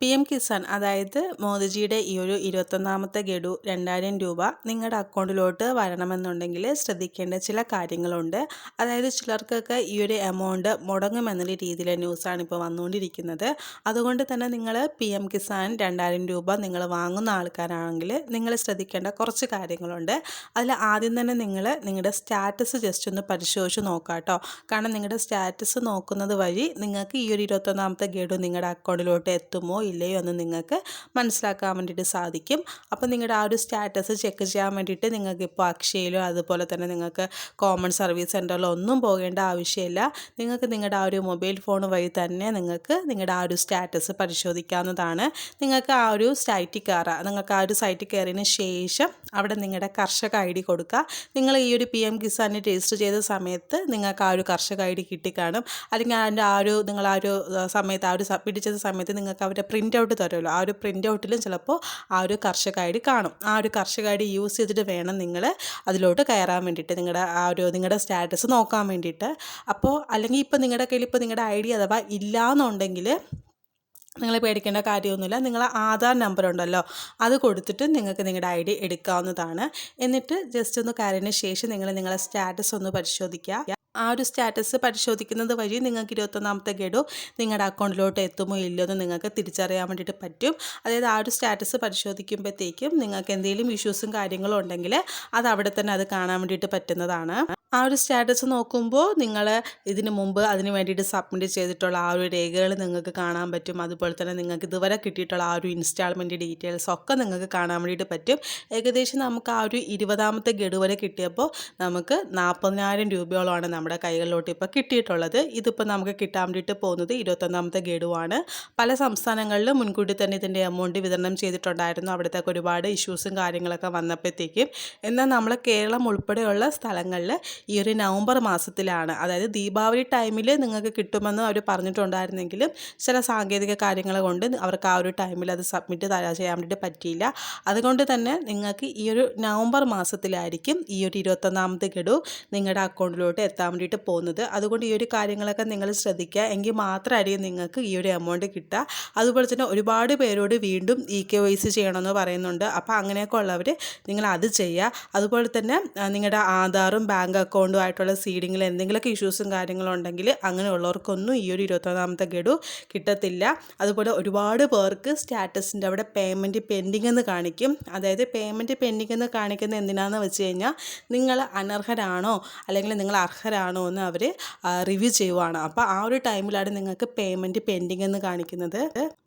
P M Kisan അതായത് മോദിജിയുടെ ഈ ഒരു ഇരുപത്തൊന്നാമത്തെ ഗഡു രണ്ടായിരം രൂപ നിങ്ങളുടെ അക്കൗണ്ടിലോട്ട് വരണമെന്നുണ്ടെങ്കിൽ ശ്രദ്ധിക്കേണ്ട ചില കാര്യങ്ങളുണ്ട്. അതായത് ചിലർക്കൊക്കെ ഈ ഒരു എമൗണ്ട് മുടങ്ങുമെന്നുള്ള രീതിയിലെ ന്യൂസാണ് ഇപ്പോൾ വന്നുകൊണ്ടിരിക്കുന്നത്. അതുകൊണ്ട് തന്നെ നിങ്ങൾ പി എം കിസാൻ രണ്ടായിരം രൂപ നിങ്ങൾ വാങ്ങുന്ന ആൾക്കാരാണെങ്കിൽ നിങ്ങൾ ശ്രദ്ധിക്കേണ്ട കുറച്ച് കാര്യങ്ങളുണ്ട്. അതിൽ ആദ്യം തന്നെ നിങ്ങൾ നിങ്ങളുടെ സ്റ്റാറ്റസ് ജസ്റ്റ് ഒന്ന് പരിശോധിച്ച് നോക്കാം കേട്ടോ കാരണം നിങ്ങളുടെ സ്റ്റാറ്റസ് നോക്കുന്നത് വഴി നിങ്ങൾക്ക് ഈ ഒരു ഇരുപത്തൊന്നാമത്തെ ഗഡു നിങ്ങളുടെ അക്കൗണ്ടിലോട്ട് എത്തുമോ ഇല്ലയോ എന്ന് നിങ്ങൾക്ക് മനസ്സിലാക്കാൻ വേണ്ടിയിട്ട് സാധിക്കും. അപ്പോൾ നിങ്ങളുടെ ആ ഒരു സ്റ്റാറ്റസ് ചെക്ക് ചെയ്യാൻ വേണ്ടിയിട്ട് നിങ്ങൾക്ക് ഇപ്പോൾ അക്ഷയയിലോ അതുപോലെ തന്നെ നിങ്ങൾക്ക് കോമൺ സർവീസ് സെന്ററിലോ ഒന്നും പോകേണ്ട ആവശ്യമില്ല. നിങ്ങൾക്ക് നിങ്ങളുടെ ആ ഒരു മൊബൈൽ ഫോൺ വഴി തന്നെ നിങ്ങൾക്ക് നിങ്ങളുടെ ആ ഒരു സ്റ്റാറ്റസ് പരിശോധിക്കാവുന്നതാണ്. നിങ്ങൾക്ക് ആ ഒരു സൈറ്റിൽ കയറാം നിങ്ങൾക്ക് ആ ഒരു സൈറ്റിൽ കയറിയതിന് ശേഷം അവിടെ നിങ്ങളുടെ കർഷക ഐ ഡി കൊടുക്കുക. നിങ്ങൾ ഈ ഒരു പി എം കിസാനിൽ രജിസ്റ്റർ ചെയ്ത സമയത്ത് നിങ്ങൾക്ക് ആ ഒരു കർഷക ഐ ഡി കിട്ടിക്കാണും. അല്ലെങ്കിൽ അതിന്റെ ആ ഒരു നിങ്ങൾ ആ ഒരു സമയത്ത് ആ ഒരു സബ്മിറ്റ് ചെയ്ത സമയത്ത് നിങ്ങൾക്ക് അവരുടെ പ്രിന്റ് ഔട്ട് തരുമല്ലോ. ആ ഒരു പ്രിന്റ് ഔട്ടിലും ചിലപ്പോൾ ആ ഒരു കർഷക ഐ ഡി കാണും. ആ ഒരു കർഷക ഐ ഡി യൂസ് ചെയ്തിട്ട് വേണം നിങ്ങൾ അതിലോട്ട് കയറാൻ വേണ്ടിയിട്ട് നിങ്ങളുടെ ആ ഒരു നിങ്ങളുടെ സ്റ്റാറ്റസ് നോക്കാൻ വേണ്ടിയിട്ട്. അപ്പോൾ അല്ലെങ്കിൽ ഇപ്പോൾ നിങ്ങളുടെ കയ്യിൽ ഇപ്പോൾ നിങ്ങളുടെ ഐ ഡി അഥവാ ഇല്ലയെന്നുണ്ടെങ്കിൽ നിങ്ങൾ പേടിക്കേണ്ട കാര്യമൊന്നുമില്ല. നിങ്ങളെ ആധാർ നമ്പർ ഉണ്ടല്ലോ അത് കൊടുത്തിട്ട് നിങ്ങൾക്ക് നിങ്ങളുടെ ഐ ഡി എടുക്കാവുന്നതാണ്. എന്നിട്ട് ജസ്റ്റ് ഒന്ന് കയറിയതിന് ശേഷം നിങ്ങൾ നിങ്ങളുടെ സ്റ്റാറ്റസ് ഒന്ന് പരിശോധിക്കുക. ആ ഒരു സ്റ്റാറ്റസ് പരിശോധിക്കുന്നത് വഴി നിങ്ങൾക്ക് ഇരുപത്തൊന്നാമത്തെ ഗഡു നിങ്ങളുടെ അക്കൗണ്ടിലോട്ട് എത്തുമോ ഇല്ലയോ എന്ന് നിങ്ങൾക്ക് തിരിച്ചറിയാൻ വേണ്ടിയിട്ട് പറ്റും. അതായത് ആ ഒരു സ്റ്റാറ്റസ് പരിശോധിക്കുമ്പോഴത്തേക്കും നിങ്ങൾക്ക് എന്തെങ്കിലും ഇഷ്യൂസും കാര്യങ്ങളും ഉണ്ടെങ്കിൽ അത് അവിടെ തന്നെ അത് കാണാൻ വേണ്ടിയിട്ട് പറ്റുന്നതാണ്. ആ ഒരു സ്റ്റാറ്റസ് നോക്കുമ്പോൾ നിങ്ങൾ ഇതിന് മുമ്പ് അതിന് വേണ്ടിയിട്ട് സബ്മിറ്റ് ചെയ്തിട്ടുള്ള ആ ഒരു രേഖകൾ നിങ്ങൾക്ക് കാണാൻ പറ്റും. അതുപോലെ തന്നെ നിങ്ങൾക്ക് ഇതുവരെ കിട്ടിയിട്ടുള്ള ആ ഒരു ഇൻസ്റ്റാൾമെന്റ് ഡീറ്റെയിൽസ് ഒക്കെ നിങ്ങൾക്ക് കാണാൻ വേണ്ടിയിട്ട് പറ്റും. ഏകദേശം നമുക്ക് ആ ഒരു ഇരുപതാമത്തെ ഗഡു വരെ കിട്ടിയപ്പോൾ നമുക്ക് നാൽപ്പതിനായിരം രൂപയോളമാണ് നമ്മുടെ കൈകളിലോട്ട് ഇപ്പോൾ കിട്ടിയിട്ടുള്ളത്. ഇതിപ്പോൾ നമുക്ക് കിട്ടാൻ വേണ്ടിയിട്ട് പോകുന്നത് ഇരുപത്തൊന്നാമത്തെ ഗഡുവാണ് പല സംസ്ഥാനങ്ങളിലും മുൻകൂട്ടി തന്നെ ഇതിന്റെ എമൗണ്ട് വിതരണം ചെയ്തിട്ടുണ്ടായിരുന്നു. അവിടത്തേക്ക് ഒരുപാട് ഇഷ്യൂസും കാര്യങ്ങളൊക്കെ വന്നപ്പോഴത്തേക്കും. എന്നാൽ നമ്മൾ കേരളം ഉൾപ്പെടെയുള്ള സ്ഥലങ്ങളിൽ ഈ ഒരു നവംബർ മാസത്തിലാണ്. അതായത് ദീപാവലി ടൈമിൽ നിങ്ങൾക്ക് കിട്ടുമെന്ന് അവർ പറഞ്ഞിട്ടുണ്ടായിരുന്നെങ്കിലും ചില സാങ്കേതിക കാര്യങ്ങൾ കൊണ്ട് അവർക്ക് ആ ഒരു ടൈമിൽ അത് സബ്മിറ്റ് ചെയ്യാൻ വേണ്ടിയിട്ട് പറ്റിയില്ല. അതുകൊണ്ട് തന്നെ നിങ്ങൾക്ക് ഈ ഒരു നവംബർ മാസത്തിലായിരിക്കും ഈ ഒരു ഇരുപത്തൊന്നാമത്തെ ഗഡു നിങ്ങളുടെ അക്കൗണ്ടിലോട്ട് എത്താൻ വേണ്ടിയിട്ട് പോകുന്നത്. അതുകൊണ്ട് ഈ ഒരു കാര്യങ്ങളൊക്കെ നിങ്ങൾ ശ്രദ്ധിക്കുക. എങ്കിൽ മാത്രമായിരിക്കും നിങ്ങൾക്ക് ഈ ഒരു എമൗണ്ട് കിട്ടുക. അതുപോലെ തന്നെ ഒരുപാട് പേരോട് വീണ്ടും ഇ കെ വൈ സി ചെയ്യണമെന്ന് പറയുന്നുണ്ട്. അപ്പോൾ അങ്ങനെയൊക്കെ ഉള്ളവർ നിങ്ങൾ അത് ചെയ്യുക. അതുപോലെ തന്നെ നിങ്ങളുടെ ആധാറും ബാങ്ക് അക്കൗണ്ടുമായിട്ടുള്ള സീഡിങ്ങിൽ എന്തെങ്കിലുമൊക്കെ ഇഷ്യൂസും കാര്യങ്ങളും ഉണ്ടെങ്കിൽ അങ്ങനെയുള്ളവർക്കൊന്നും ഈ ഒരു ഇരുപത്തൊന്നാമത്തെ ഗഡു കിട്ടത്തില്ല. അതുപോലെ ഒരുപാട് പേർക്ക് സ്റ്റാറ്റസിന്റെ അവിടെ പേയ്മെന്റ് പെൻഡിങ് എന്ന് കാണിക്കും. അതായത് പേയ്മെന്റ് പെൻഡിങ് എന്ന് കാണിക്കുന്ന എന്തിനാണെന്ന് വെച്ച് കഴിഞ്ഞാൽ നിങ്ങൾ അനർഹരാണോ അല്ലെങ്കിൽ നിങ്ങൾ അർഹരാണോ എന്ന് അവർ റിവ്യൂ ചെയ്യുവാണ്. അപ്പോൾ ആ ഒരു ടൈമിലാണ് നിങ്ങൾക്ക് പേയ്മെന്റ് പെൻഡിങ് എന്ന് കാണിക്കുന്നത്.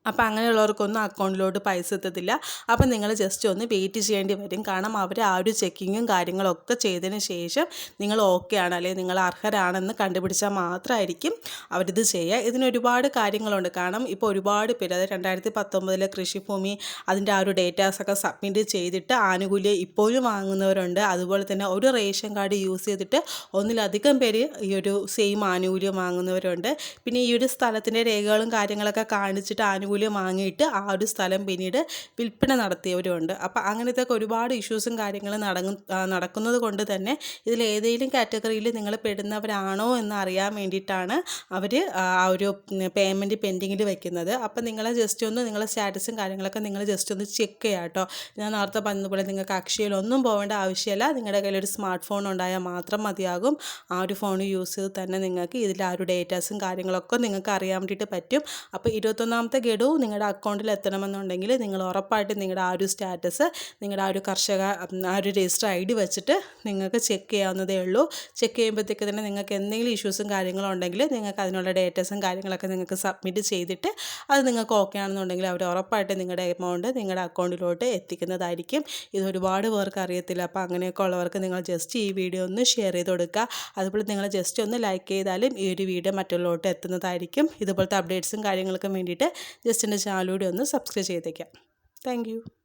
അപ്പോൾ അങ്ങനെയുള്ളവർക്കൊന്നും അക്കൗണ്ടിലോട്ട് പൈസ എത്തത്തില്ല. അപ്പോൾ നിങ്ങൾ ജസ്റ്റ് ഒന്ന് വെയിറ്റ് ചെയ്യേണ്ടി വരും. കാരണം അവർ ആ ഒരു ചെക്കിങ്ങും കാര്യങ്ങളൊക്കെ ചെയ്തതിന് ശേഷം നിങ്ങൾ ഓക്കെ ആണ് അല്ലെങ്കിൽ നിങ്ങൾ അർഹരാണെന്ന് കണ്ടുപിടിച്ചാൽ മാത്രമായിരിക്കും അവരിത് ചെയ്യുക. ഇതിന് ഒരുപാട് കാര്യങ്ങളുണ്ട്. കാരണം ഇപ്പോൾ ഒരുപാട് പേര് അതായത് രണ്ടായിരത്തി പത്തൊമ്പതിലെ കൃഷിഭൂമി അതിന്റെ ആ ഒരു ഡേറ്റാസൊക്കെ സബ്മിറ്റ് ചെയ്തിട്ട് ആനുകൂല്യം ഇപ്പോഴും വാങ്ങുന്നവരുണ്ട്. അതുപോലെ തന്നെ ഒരു റേഷൻ കാർഡ് യൂസ് ചെയ്തിട്ട് ഒന്നിലധികം പേര് ഈ ഒരു സെയിം ആനുകൂല്യം വാങ്ങുന്നവരുണ്ട്. പിന്നെ ഈ ഒരു സ്ഥലത്തിന്റെ രേഖകളും കാര്യങ്ങളൊക്കെ കാണിച്ചിട്ട് ആനുകൂല്യം വാങ്ങിയിട്ട് ആ ഒരു സ്ഥലം പിന്നീട് വിൽപ്പന നടത്തിയവരുണ്ട്. അപ്പോൾ അങ്ങനത്തെ ഒരുപാട് ഇഷ്യൂസും കാര്യങ്ങളും നടങ്ങും നടക്കുന്നത് കൊണ്ട് തന്നെ ഇതിൽ ഏതെങ്കിലും കാറ്റഗറിയിൽ നിങ്ങൾ പെടുന്നവരാണോ എന്ന് അറിയാൻ വേണ്ടിയിട്ടാണ് അവർ ആ ഒരു പേയ്മെന്റ് പെൻഡിങ്ങിൽ വെക്കുന്നത്. അപ്പോൾ നിങ്ങൾ ജസ്റ്റ് ഒന്ന് നിങ്ങളുടെ സ്റ്റാറ്റസും കാര്യങ്ങളൊക്കെ നിങ്ങൾ ജസ്റ്റ് ഒന്ന് ചെക്ക് ചെയ്യുക കേട്ടോ. ഞാൻ നേരത്തെ പറഞ്ഞതുപോലെ നിങ്ങൾക്ക് അക്ഷയയിലൊന്നും പോകേണ്ട ആവശ്യമില്ല. നിങ്ങളുടെ കയ്യിൽ ഒരു സ്മാർട്ട് ഫോൺ ഉണ്ടായാൽ മാത്രം മതിയാകും. ആ ഒരു ഫോൺ യൂസ് ചെയ്ത് തന്നെ നിങ്ങൾക്ക് ഇതിൽ ആ ഒരു ഡേറ്റാസും കാര്യങ്ങളൊക്കെ നിങ്ങൾക്ക് അറിയാൻ വേണ്ടിയിട്ട് പറ്റും. അപ്പോൾ ഇരുപത്തൊന്നാമത്തെ ഗഡു നിങ്ങളുടെ അക്കൗണ്ടിൽ എത്തണമെന്നുണ്ടെങ്കിൽ നിങ്ങൾ ഉറപ്പായിട്ടും നിങ്ങളുടെ ആ ഒരു സ്റ്റാറ്റസ് നിങ്ങളുടെ ആ ഒരു കർഷക ആ ഒരു രജിസ്റ്റർ ഐ ഡി വെച്ചിട്ട് നിങ്ങൾക്ക് ചെക്ക് ചെയ്യാവുന്നതേ ഉള്ളൂ. ചെക്ക് ചെയ്യുമ്പോഴത്തേക്ക് തന്നെ നിങ്ങൾക്ക് എന്തെങ്കിലും ഇഷ്യൂസും കാര്യങ്ങളും ഉണ്ടെങ്കിൽ നിങ്ങൾക്ക് അതിനുള്ള ഡേറ്റാസും കാര്യങ്ങളൊക്കെ നിങ്ങൾക്ക് സബ്മിറ്റ് ചെയ്തിട്ട് അത് നിങ്ങൾക്ക് ഓക്കെ ആണെന്നുണ്ടെങ്കിൽ അവർ ഉറപ്പായിട്ട് നിങ്ങളുടെ എമൗണ്ട് നിങ്ങളുടെ അക്കൗണ്ടിലോട്ട് എത്തിക്കുന്നതായിരിക്കും. ഇത് ഒരുപാട് പേർക്ക് അറിയത്തില്ല. അപ്പോൾ അങ്ങനെയൊക്കെ ഉള്ളവർക്ക് നിങ്ങൾ ജസ്റ്റ് ഈ വീഡിയോ ഒന്ന് ഷെയർ ചെയ്ത് കൊടുക്കുക. അതുപോലെ നിങ്ങൾ ജസ്റ്റ് ഒന്ന് ലൈക്ക് ചെയ്താലും ഈ ഒരു വീഡിയോ മറ്റുള്ളവരോട്ട് എത്തുന്നതായിരിക്കും. ഇതുപോലത്തെ അപ്ഡേറ്റ്സും കാര്യങ്ങൾക്കും വേണ്ടിയിട്ട് ജസ്റ്റ് എന്റെ ചാനലൂടെ ഒന്ന് സബ്സ്ക്രൈബ് ചെയ്തേക്കാം താങ്ക്